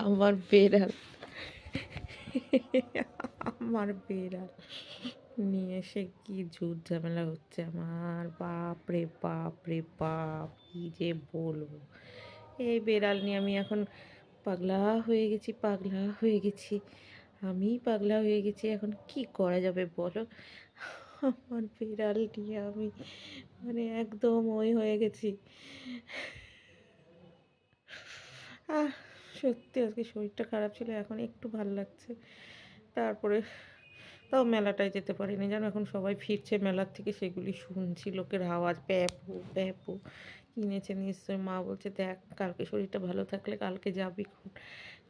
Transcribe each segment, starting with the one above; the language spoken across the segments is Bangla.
আমার বেড়াল। আমার বেড়াল। নিয়ে এসে কি ঝুট ঝামেলা হচ্ছে আমার। বাপ রে বাপ রে বাপ, কি যে বলব। এই বেড়াল নিয়ে আমি এখন পাগলা হয়ে গেছি, পাগলা হয়ে গেছি। আমি পাগলা হয়ে গেছি, এখন কি করা যাবে বলো? আমার বিড়াল নিয়ে আমি মানে একদম ওই হয়ে গেছি। আহ সত্যি আজকে শরীরটা খারাপ ছিল, এখন একটু ভালো লাগছে। তারপরে তাও মেলাটায় যেতে পারিনি, জানো এখন সবাই ফিরছে মেলার থেকে, সেগুলি শুনছি, লোকের আওয়াজ প্যাপু প্যাপু কিনেছে নিশ্চয়ই, মা বলছে, দেখ, কালকে শরীরটা ভালো থাকলে কালকে যাবি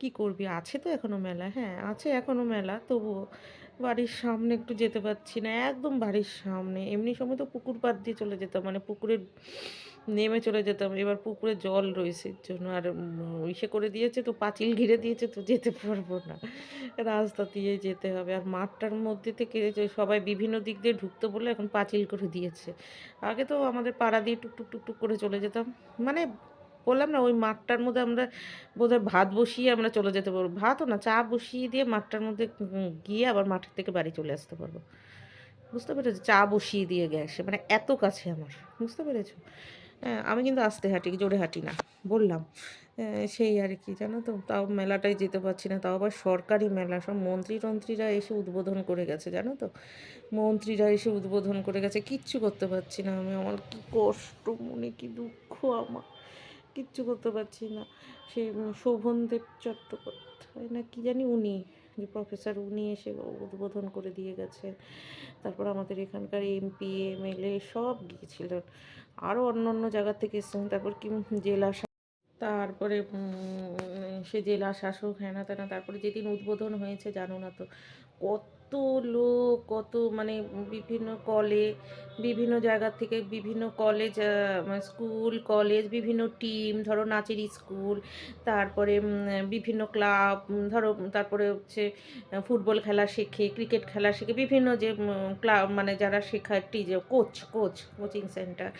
কি করবি? আছে তো এখনও মেলা হ্যাঁ আছে এখনও মেলা, তবুও বাড়ির সামনে একটু যেতে পারছি না, একদম বাড়ির সামনে। এমনি সময় তো পুকুর পাড় দিয়ে চলে যেতাম মানে পুকুরের নেমে চলে যেতাম। এবার পুকুরে জল রয়েছে জন্য। আর ইসে করে দিয়েছে তো, পাঁচিল ঘিরে দিয়েছে তো যেতে পারব না। রাস্তা দিয়ে যেতে হবে। আর মাঠটার মধ্যে থেকে সবাই বিভিন্ন দিক দিয়ে ঢুকতে বলে এখন পাঁচিল করে দিয়েছে। আগে তো আমাদের পাড়া দিয়ে টুকটুক টুকটুক করে চলে যেতাম। মানে বললাম না, ওই মাঠটার মধ্যে আমরা বোধহয় ভাত বসিয়ে আমরা চলে যেতে পারব। ভাতও না, চা বসিয়ে দিয়ে মাঠটার মধ্যে গিয়ে আবার মাঠের থেকে বাড়ি চলে আসতে পারব। বুঝতে পেরেছ? চা বসিয়ে দিয়ে গ্যাসে মানে এত কাছে আমার। বুঝতে পেরেছ? আমি কিন্তু আস্তে হাঁটি, জোরে হাঁটি না, বললাম। সেই আর কি, জানো তো, তাও মেলাটায় যেতে পারছি না, তাও আবার সরকারি মেলা, সব মন্ত্রী টন্ত্রীরা এসে উদ্বোধন করে গেছে, জানো তো। মন্ত্রীরা এসে উদ্বোধন করে গেছে, কিচ্ছু করতে পারছি না আমি, আমার কি কষ্ট, মনে কি দুঃখ আমার, কিচ্ছু করতে পারছি না। সেই শোভনদেব চট্টোপাধ্যায়, না কি জানি উনি প্রফেসর উনি এসে উদ্বোধন করে দিয়ে গেছেন। তারপর আমাদের এখানকার এমপি এমএলএ সব গিয়েছিলেন। আরও অন্য অন্য জায়গা থেকে এসেছেন। তারপর কি জেলা তারপরে সে জেলা শাসক, হ্যানা তেনা তারপরে যেদিন উদ্বোধন হয়েছে, জানো না তো, কত লোক, কত মানে বিভিন্ন কলে, বিভিন্ন জায়গা থেকে বিভিন্ন কলেজ স্কুল, কলেজ, বিভিন্ন টিম ধরো নাচের স্কুল, তারপরে বিভিন্ন ক্লাব ধরো, তারপরে হচ্ছে ফুটবল খেলা শেখে ক্রিকেট খেলা শেখে, বিভিন্ন যে ক্লাব মানে যারা শেখায় teacher coach coach coaching centre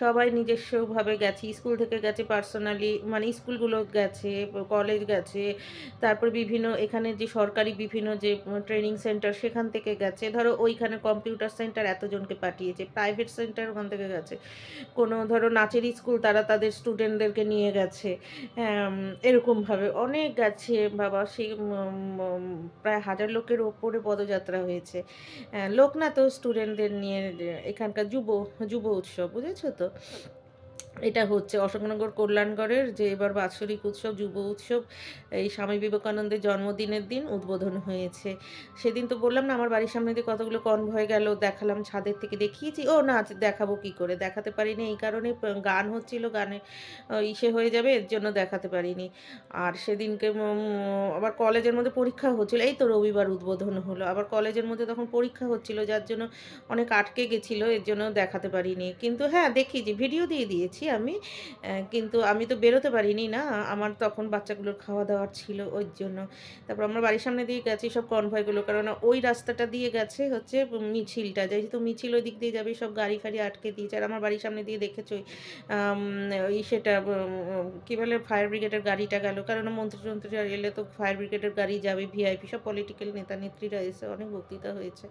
সবাই নিজস্বভাবে গেছে, স্কুল থেকে গেছে পার্সোনালি মানে স্কুলগুলো গেছে কলেজ গেছে, তারপর বিভিন্ন, এখানে যে সরকারি বিভিন্ন যে ট্রেনিং সেন্টার সেখান থেকে গেছে। ধরো ওইখানে কম্পিউটার সেন্টার এতজনকে পাঠিয়েছে প্রাইভেট সেন্টার ওখান থেকে গেছে। কোনো ধরো নাচের স্কুল তারা তাদের স্টুডেন্টদেরকে নিয়ে গেছে। হ্যাঁ, এরকমভাবে অনেক গেছে। বাবা সেই প্রায় হাজার লোকের ওপরে পদযাত্রা হয়েছে। আহ, লোক না তো স্টুডেন্টদের নিয়ে এখানকার যুব যুব উৎসব বুঝেছ তো? এটা হচ্ছে অশোকনগর কল্যাণগড়ের যে এবার বাৎসরিক উৎসব, যুব উৎসব, এই স্বামী বিবেকানন্দের জন্মদিনের দিন উদ্বোধন হয়েছে। সেদিন তো বললাম না, আমার বাড়ির সামনে দিয়ে কতগুলো কনভয় গেল, দেখালাম ছাদের থেকে দেখিয়েছি ও না দেখাবো কি করে? দেখাতে পারিনি, এই কারণে গান হচ্ছিল, গানে ইসে হয়ে যাবে, এর জন্য দেখাতে পারিনি। আর সেদিনকে আবার কলেজের মধ্যে পরীক্ষা হচ্ছিল, এই তো রবিবার উদ্বোধন হলো। আবার কলেজের মধ্যে তখন পরীক্ষা হচ্ছিল, যার জন্য অনেক আটকে গেছিল, এর জন্য দেখাতে পারিনি। কিন্তু হ্যাঁ দেখিয়েছি ভিডিও দিয়ে দিয়েছি আমি কিন্তু আমি তো বেরোতে পারিনি না। আমার তখন বাচ্চাগুলোর খাওয়া দাওয়ার ছিল ওই জন্য। তারপর আমরা বাড়ির সামনে দিয়ে গেছি সব কনভয়গুলো কারণ ওই রাস্তাটা দিয়ে গেছে হচ্ছে মিছিলটা। যেহেতু মিছিল ওই দিক দিয়ে যাবে সব গাড়ি ফাড়ি আটকে দিয়েছে। আর আমার বাড়ির সামনে দিয়ে দেখেছোই আম, ওই সেটা কী বলে ফায়ার ব্রিগেডের গাড়িটা গেল। কারণ মন্ত্রী টন্ত্রী এলে তো ফায়ার ব্রিগেডের গাড়ি যাবে ভিআইপি সব পলিটিক্যাল নেতা নেত্রীরা এসে অনেক বক্তৃতা হয়েছে।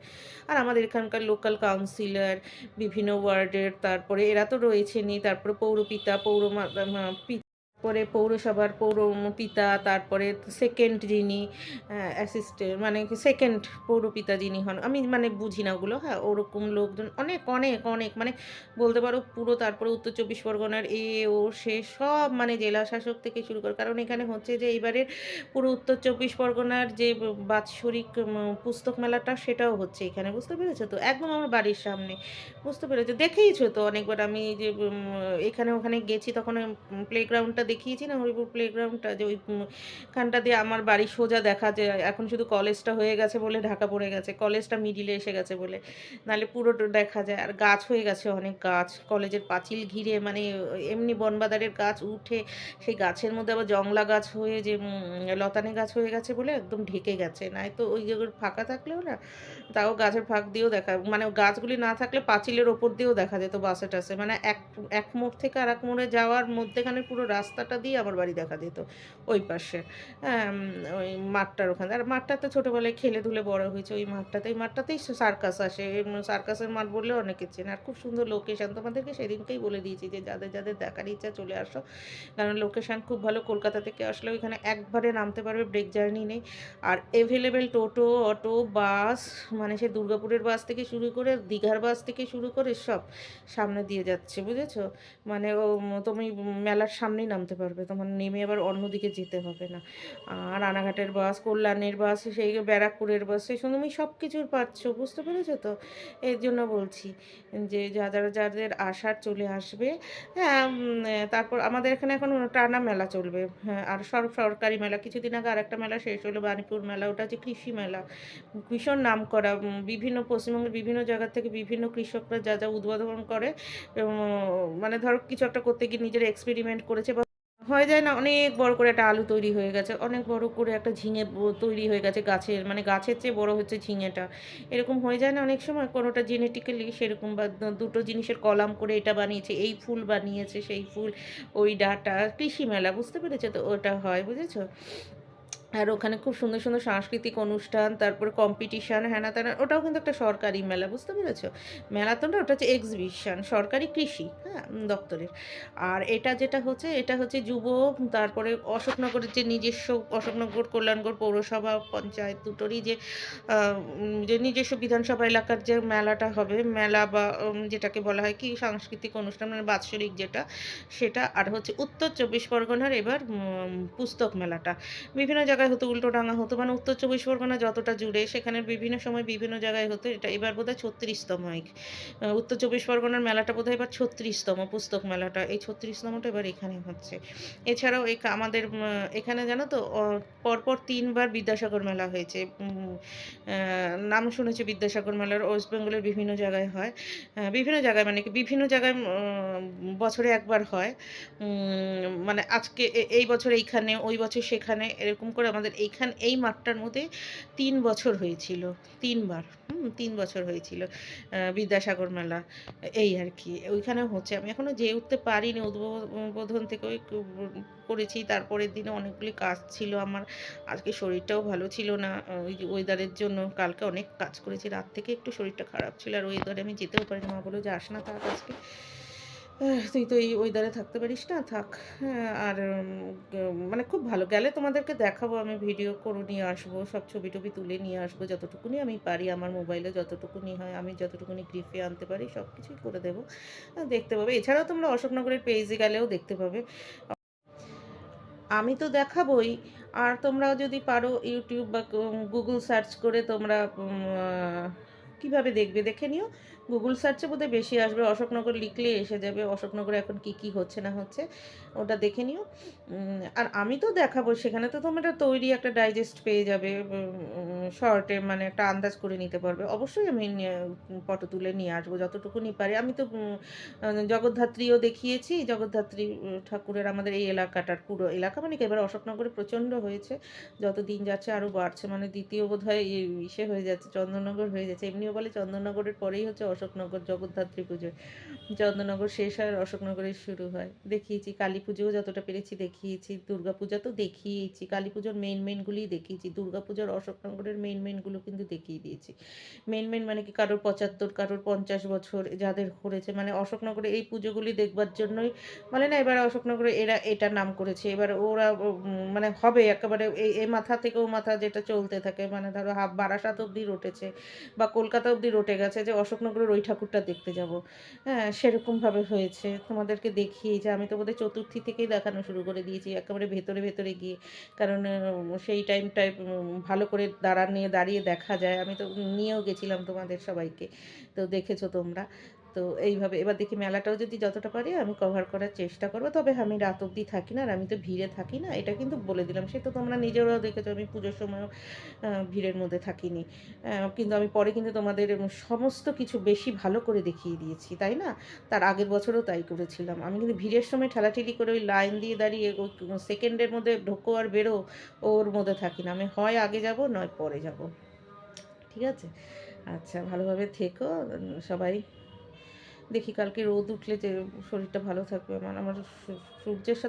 আর আমাদের এখানকার লোকাল কাউন্সিলর বিভিন্ন ওয়ার্ডের তারপরে এরা তো রয়েছেনই। তারপরে পৌরপিতা পৌর মা- মা- পি- তারপরে পৌরসভার পৌর পিতা তারপরে সেকেন্ড যিনি অ্যাসিস্ট্যান্ট মানে সেকেন্ড পৌরপিতা যিনি হন, আমি মানে বুঝি না ওগুলো হ্যাঁ ওরকম লোকজন, অনেক অনেক অনেক মানে বলতে পারো পুরো তারপরে উত্তর চব্বিশ পরগনার এ, ও, সে সব মানে জেলা শাসক থেকে শুরু করে, কারণ এখানে হচ্ছে যে এইবারের পুরো উত্তর চব্বিশ পরগনার যে বাৎসরিক পুস্তক মেলাটা সেটাও হচ্ছে এখানে, বুঝতে পেরেছ তো? একদম আমার বাড়ির সামনে, বুঝতে পেরেছ? দেখেইছো তো অনেকবার আমি যে এখানে ওখানে গেছি তখন প্লেগ্রাউন্ডটা দেখিয়েছি না হরিপুর প্লেগ্রাউন্ডটা যে ওই খানটা দিয়ে আমার বাড়ি সোজা দেখা যায়। এখন শুধু কলেজটা হয়ে গেছে বলে ঢাকা পড়ে গেছে। কলেজটা মিডিলে এসে গেছে বলে। নাহলে পুরোটা দেখা যায়। আর গাছ হয়ে গেছে অনেক গাছ। কলেজের পাঁচিল ঘিরে মানে এমনি বনবাদারের গাছ উঠে, সেই গাছের মধ্যে আবার জংলা গাছ হয়ে যে লতানে গাছ হয়ে গেছে বলে একদম ঢেকে গেছে। নাই তো ওই জায়গার ফাঁকা থাকলেও না, তাও গাছের ফাঁক দিয়েও দেখা মানে গাছগুলি না থাকলে পাঁচিলের ওপর দিয়েও দেখা যেত বাসে টাসে মানে এক এক মোড় থেকে আর এক মোড়ে যাওয়ার মধ্যেখানে পুরো রাস্তা রাস্তাটা দিয়ে আমার বাড়ি দেখা দিত ওই পাশে। ওই মাঠটার ওখানে। আর মাঠটাতে ছোটোবেলায় খেলে ধুলে বড় হয়েছে, ওই মাঠটাতে, ওই মাঠটাতেই সার্কাস আসে। সার্কাসের মাঠ বললে অনেকে চেনে। আর খুব সুন্দর লোকেশান তোমাদেরকে সেদিনকেই বলে দিয়েছি যে, যাদের যাদের দেখার ইচ্ছা চলে আসো। কারণ লোকেশান খুব ভালো। কলকাতা থেকে আসলে ওইখানে একবারে নামতে পারবে ব্রেক জার্নি নেই। আর এভেলেবেল টোটো, অটো বাস মানে সে দুর্গাপুরের বাস থেকে শুরু করে, দীঘার বাস থেকে শুরু করে সব সামনে দিয়ে যাচ্ছে, বুঝেছ? মানে ও, তুমি মেলার সামনেই নামতে পারবে। তোমার নেমে আবার অন্যদিকে যেতে হবে না। আর রানাঘাটের বাস, কল্যাণের বাস, সেই ব্যারাকপুরের বাস, সেই সব তুমি সব কিছুর পাচ্ছ, বুঝতে পেরেছ তো? এর জন্য বলছি যে যারা, যাদের আসার চলে আসবে হ্যাঁ তারপর আমাদের এখানে এখন টানা মেলা চলবে। হ্যাঁ আর সর, সরকারি মেলা, কিছুদিন আগে আরেকটা মেলা শেষ হলো বাণীপুর মেলা, ওটা হচ্ছে কৃষি মেলা। ভীষণ নাম করা বিভিন্ন পশ্চিমবঙ্গের বিভিন্ন জায়গা থেকে বিভিন্ন কৃষকরা যা যা উদ্বোধন করে মানে ধরো কিছু একটা করতে গিয়ে নিজের এক্সপেরিমেন্ট করেছে বা হয়ে যায় না, অনেক বড় করে একটা আলু তৈরি হয়ে গেছে, অনেক বড় করে একটা ঝিঙে তৈরি হয়ে গেছে গাছের মানে গাছের চেয়ে বড় হচ্ছে ঝিঙেটা। এরকম হয়ে যায় না অনেক সময়, কোনোটা জেনেটিক্যালি সেরকম বা দুটো জিনিসের কলাম করে এটা বানিয়েছে, এই ফুল বানিয়েছে, সেই ফুল, ওই ডাটা, কৃষি মেলা, বুঝতে পেরেছ তো? ওটা হয়, বুঝেছ? আর ওখানে খুব সুন্দর সুন্দর সাংস্কৃতিক অনুষ্ঠান, তারপরে কম্পিটিশান হ্যানা ত্যানা ওটাও কিন্তু একটা সরকারি মেলা, বুঝতে পেরেছ? মেলা তো না, ওটা হচ্ছে এক্সিবিশন সরকারি কৃষি হ্যাঁ দপ্তরের। আর এটা যেটা হচ্ছে, এটা হচ্ছে যুব, তারপরে অশোকনগরের যে নিজস্ব, অশোকনগর কল্যাণগড় পৌরসভা, পঞ্চায়েত দুটোরই যে যে নিজস্ব বিধানসভা এলাকার যে মেলাটা হবে, মেলা বা যেটাকে বলা হয় কি, সাংস্কৃতিক অনুষ্ঠান মানে বাৎসরিক যেটা, সেটা, আর হচ্ছে উত্তর চব্বিশ পরগনার এবার পুস্তক মেলাটা। বিভিন্ন জায়গায় হতো উল্টোডাঙা হতো মানে উত্তর চব্বিশ পরগনা যতটা জুড়ে সেখানে বিভিন্ন সময় বিভিন্ন জায়গায় হতো, এটা এবার বোধহয় ছত্রিশতম উত্তর চব্বিশ পরগনার মেলাটা বোধহয় এবার ছত্রিশতম, পুস্তক মেলাটা, এই ছত্রিশতমটা এবার এখানে হচ্ছে। এছাড়াও এই আমাদের এখানে জানো তো পরপর তিনবার বিদ্যাসাগর মেলা হয়েছে নাম শুনেছি বিদ্যাসাগর মেলার, ওয়েস্ট বেঙ্গলের বিভিন্ন জায়গায় হয় বিভিন্ন জায়গায় মানে বিভিন্ন জায়গায় বছরে একবার হয় মানে আজকে এই বছর এইখানে, ওই বছর সেখানে, এরকম করে আমাদের এইখান এই মাঠটার মধ্যে তিন বছর হয়েছিল তিনবার তিন বছর হয়েছিল বিদ্যাসাগর মেলা এই আর কি ওইখানে হচ্ছে। আমি এখনও যেয়ে উঠতে পারিনি উদ্বোধন থেকে ওই করেছি তারপরের দিনে অনেকগুলি কাজ ছিল আমার আজকে শরীরটাও ভালো ছিল না ওই ওয়েদারের জন্য কালকে অনেক কাজ করেছি রাত থেকে একটু শরীরটা খারাপ ছিল আর ওয়েদারে আমি যেতেও পারিনি। মা বলল যে আস না আজকে। আহ, তুই তো এই ওয়েদারে থাকতে পারিস না, থাক। আর মানে খুব ভালো। গেলে তোমাদেরকে দেখাবো, আমি ভিডিও করে নিয়ে আসব, সব ছবি টবি তুলে নিয়ে আসব, যতটুকুনি আমি পারি আমার মোবাইলে যতটুকুনি হয় আমি যতটুকুনি গ্রিফে আনতে পারি সব কিছুই করে দেবো। দেখতে পাবে। এছাড়াও তোমরা অশোকনগরের পেজে গেলেও দেখতে পাবে। আমি তো দেখাবই। আর তোমরাও যদি পারো, ইউটিউব বা গুগল সার্চ করে তোমরা কীভাবে দেখবে? দেখে নিও। গুগল সার্চে বোধহয় বেশি আসবে। অশোকনগর লিখলে এসে যাবে অশোকনগরে এখন কি কি হচ্ছে না হচ্ছে। ওটা দেখে নিও। আর আমি তো দেখাবো। সেখানে তো তোমরা তৈরি একটা ডাইজেস্ট পেয়ে যাবে। শর্টে মানে একটা আন্দাজ করে নিতে পারবে। অবশ্যই আমি ফটো তুলে নিয়ে আসব। যতটুকুনি পারি। আমি তো জগদ্ধাত্রীও দেখিয়েছি। জগদ্ধাত্রী ঠাকুরের আমাদের এই এলাকাটার পুরো এলাকা। মানে এবার অশোকনগরে প্রচণ্ড হয়েছে। যত দিন যাচ্ছে আরও বাড়ছে। মানে দ্বিতীয় বোধ হয় ইসে হয়ে যাচ্ছে। চন্দননগর হয়ে যাচ্ছে। এমনিও বলে চন্দননগরের পরেই হচ্ছে অশোকনগর জগদ্ধাত্রী পুজো। চন্দননগর শেষ হয় আর অশোকনগরের শুরু হয়। দেখিয়েছি, কালী পুজোও যতটা পেরেছি দেখিয়েছি, দুর্গা পূজা তো দেখিয়েছি। কালী পুজোর মেন মেনগুলিই দেখিয়েছি। দুর্গা পুজোর অশোকনগরের মেন মেনগুলো কিন্তু দেখিয়ে দিয়েছি। মেন মেন মানে কি কারোর পঁচাত্তর, কারোর পঞ্চাশ বছর যাদের করেছে। মানে অশোকনগরে এই পুজোগুলি দেখবার জন্যই বলে না, এবার অশোকনগরে এরা এটা নাম করেছে। এবার ওরা মানে হবে একেবারে এই মাথা থেকে ও মাথা যেটা চলতে থাকে। মানে ধরো হাফ বারাসাত অবধি রটেছে বা কলকাতা অবধি রটে গেছে যে অশোকনগরের ওই ঠাকুরটা দেখতে যাব। হ্যাঁ সেরকমভাবে হয়েছে। তোমাদেরকে দেখিয়ে যে আমি তো বোধহয় চতুর্থী থেকেই দেখানো শুরু করে দিয়েছি, একেবারে ভেতরে ভেতরে গিয়ে। কারণ সেই টাইমটায় ভালো করে দাঁড়া, নিয়ে দাঁড়িয়ে দেখা যায়। আমি তো নিয়েও গেছিলাম তোমাদের সবাইকে। তো দেখেছ তোমরা। তো এইভাবে এবার দেখি মেলাটাও যদি যতটা পারি আমি কভার করার চেষ্টা করব। তবে আমি রাত অবধি থাকি না আর আমি তো ভিড়ে থাকি না। এটা কিন্তু বলে দিলাম। সে তো তোমরা নিজেরাও দেখেছ আমি পুজোর সময়ও ভিড়ের মধ্যে থাকিনি। কিন্তু আমি পরে কিন্তু তোমাদের সমস্ত কিছু বেশি ভালো করে দেখিয়ে দিয়েছি, তাই না? তার আগের বছরও তাই করেছিলাম। আমি কিন্তু ভিড়ের সময় ঠেলাঠেলি করে ওই লাইন দিয়ে দাঁড়িয়ে সেকেন্ডের মধ্যে ঢোকো আর বেরো, ওর মধ্যে থাকি না। আমি হয় আগে যাব, নয় পরে যাব। ঠিক আছে? আচ্ছা ভালোভাবে থেকো। সবাই দেখি কালকে রোদ উঠলে যে শরীরটা ভালো থাকবে আমার আমার সূর্যের সাথে